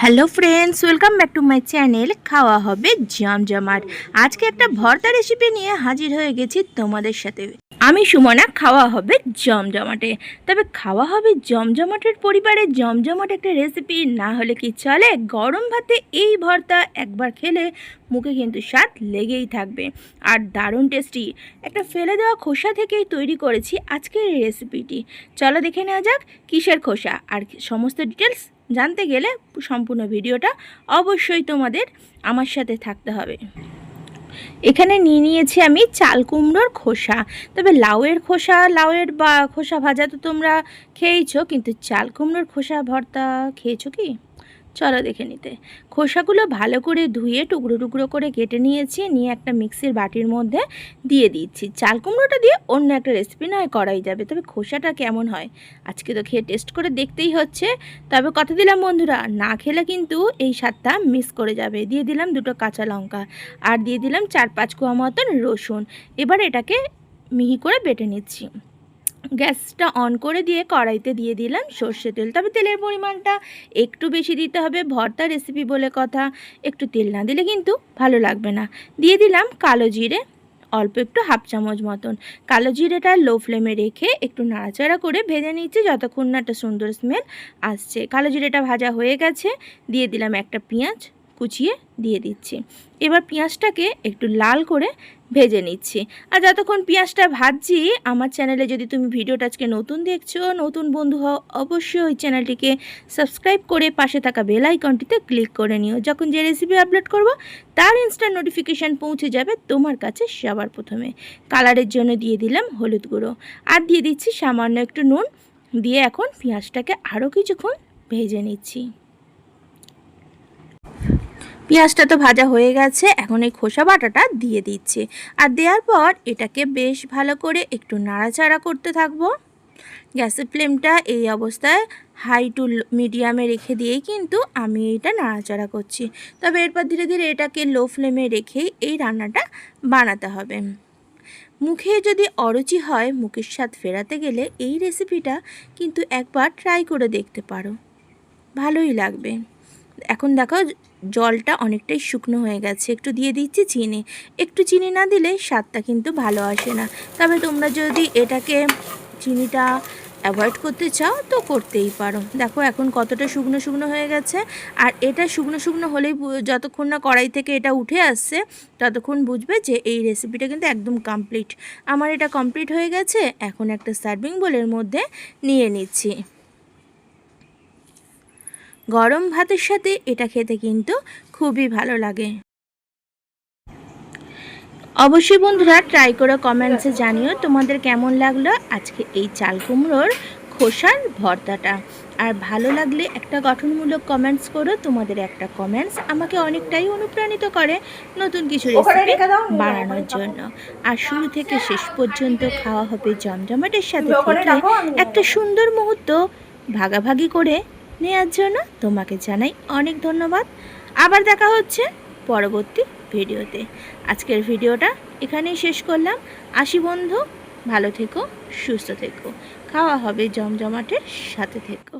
Hello friends welcome back to my channel খাওয়া হবে জমজমাট। আজকে একটা ভর্তা রেসিপি নিয়ে হাজির হয়ে গেছি তোমাদের সাথে। আমি সুমনা, খাওয়া হবে জমজমাটে। তবে খাওয়া হবে জমজমাটের পরিবারে জমজমাট একটা রেসিপি না হলে কি চলে? গরম ভাতে এই ভর্তা একবার খেলে মুখে কিন্তু স্বাদ লেগেই থাকবে। আর দারুণ টেস্টি একটা ফেলে দেওয়া খোসা থেকেই তৈরি করেছি আজকের এই রেসিপিটি চলো দেখে নেওয়া যাক কিসের খোসা? আর সমস্ত ডিটেলস জানতে গেলে সম্পূর্ণ ভিডিওটা অবশ্যই তোমাদের আমার সাথে থাকতে হবে। এখানে নিয়ে নিয়েছি আমি চাল কুমড়োর খোসা। তবে লাউয়ের খোসা, লাউয়ের বা খোসা ভাজা তো তোমরা খেয়েছো কিন্তু চাল কুমড়োর খোসা ভর্তা খেয়েছো কি? চলো দেখে নিতে। খোসাগুলো ভালো করে ধুয়ে টুকরো টুকরো করে কেটে নিয়েছি, নিয়ে একটা মিক্সির বাটির মধ্যে দিয়ে দিচ্ছি। চাল কুমড়োটা দিয়ে অন্য একটা রেসিপি নয় করাই যাবে, তবে খোসাটা কেমন হয়? আজকে তো খেয়ে টেস্ট করে দেখতেই হচ্ছে। তবে কথা দিলাম বন্ধুরা, না খেলে কিন্তু এই স্বাদটা মিস করে যাবে। দিয়ে দিলাম দুটো কাঁচা লঙ্কা আর দিয়ে দিলাম চার পাঁচ কোয়া মতন রসুন। এবার এটাকে মিহি করে বেটে নিচ্ছি। গ্যাসটা অন করে দিয়ে কড়াইতে দিয়ে দিলাম সর্ষে তেল। তবে তেলের পরিমাণটা একটু বেশি দিতে হবে, ভর্তা রেসিপি বলে কথা। একটু তেল না দিলে কিন্তু ভালো লাগবে না। দিয়ে দিলাম কালো জিরে, অল্প একটু হাফ চামচ মতন। কালো জিরেটা লো ফ্লেমে রেখে একটু নাড়াচাড়া করে ভেজে নিচ্ছি যতক্ষণ না একটা সুন্দর স্মেল আসছে। কালো জিরেটা ভাজা হয়ে গেছে, দিয়ে দিলাম একটা পেঁয়াজ কুচিয়ে দিয়ে দিচ্ছি। এবার পেঁয়াজটাকে একটু লাল করে ভেজে নিচ্ছি। আর যতক্ষণ পেঁয়াজটা ভাজছি, আমার চ্যানেলে যদি তুমি ভিডিওটা আজকে নতুন দেখছ, নতুন বন্ধু হও, অবশ্যই ওই চ্যানেলটিকে সাবস্ক্রাইব করে পাশে থাকা বেল আইকনটিতে ক্লিক করে নিও। যখন যে রেসিপি আপলোড করব, তার ইনস্ট্যান্ট নোটিফিকেশান পৌঁছে যাবে তোমার কাছে সবার প্রথমে। কালারের জন্য দিয়ে দিলাম হলুদ গুঁড়ো। আর দিয়ে দিচ্ছি সামান্য একটু নুন। দিয়ে এখন পেঁয়াজটাকে আরও কিছুক্ষণ ভেজে নিচ্ছি। পেঁয়াজটা তো ভাজা হয়ে গেছে, এখন এই খোসা বাটাটা দিয়ে দিচ্ছি। আর দেওয়ার পর এটাকে বেশ ভালো করে একটু নাড়াচাড়া করতে থাকব। গ্যাসের ফ্লেমটা এই অবস্থায় হাই টু মিডিয়ামে রেখে দিয়েই কিন্তু আমি এটা নাড়াচাড়া করছি। তবে এরপর ধীরে ধীরে এটাকে লো ফ্লেমে রেখেই এই রান্নাটা বানাতে হবে। মুখে যদি অরুচি হয়, মুখের স্বাদ ফেরাতে গেলে এই রেসিপিটা কিন্তু একবার ট্রাই করে দেখতে পারো। ভালোই লাগবে। এখন দেখো জলটা অনেকটাই শুকনো হয়ে গেছে। একটু দিয়ে দিচ্ছি চিনি। একটু চিনি না দিলে স্বাদটা কিন্তু ভালো আসে না। তবে তোমরা যদি এটাকে চিনিটা অ্যাভয়েড করতে চাও, তো করতেই পারো। দেখো এখন কতটা শুকনো শুকনো হয়ে গেছে। আর এটা শুকনো শুকনো হলেই যতক্ষণ না কড়াই থেকে এটা উঠে আসছে, ততক্ষণ বুঝবে যে এই রেসিপিটা কিন্তু একদম কমপ্লিট আমার এটা কমপ্লিট হয়ে গেছে। এখন একটা সার্ভিং বোলের মধ্যে নিয়ে নিচ্ছি। গরম ভাতের সাথে এটা খেতে কিন্তু খুবই ভালো লাগে। অবশ্যই বন্ধুরা ট্রাই করে কমেন্টসে জানিও তোমাদের কেমন লাগল আজকে এই চাল কুমড়োর খোসার ভর্তাটা। আর ভালো লাগলে একটা গঠনমূলক কমেন্টস করো তোমাদের একটা কমেন্টস আমাকে অনেকটাই অনুপ্রাণিত করে নতুন কিছু রেসিপি বানানোর জন্য। আর শুরু থেকে শেষ পর্যন্ত খাওয়া হবে জমজমাটের সাথে একটা সুন্দর মুহূর্ত ভাগাভাগি করে নেওয়ার জন্য তোমাকে জানাই অনেক ধন্যবাদ। আবার দেখা হচ্ছে পরবর্তী ভিডিওতে। আজকের ভিডিওটা এখানেই শেষ করলাম। আসি বন্ধু, ভালো থেকো, সুস্থ থেকো। খাওয়া হবে জমজমাটের সাথে থেকো।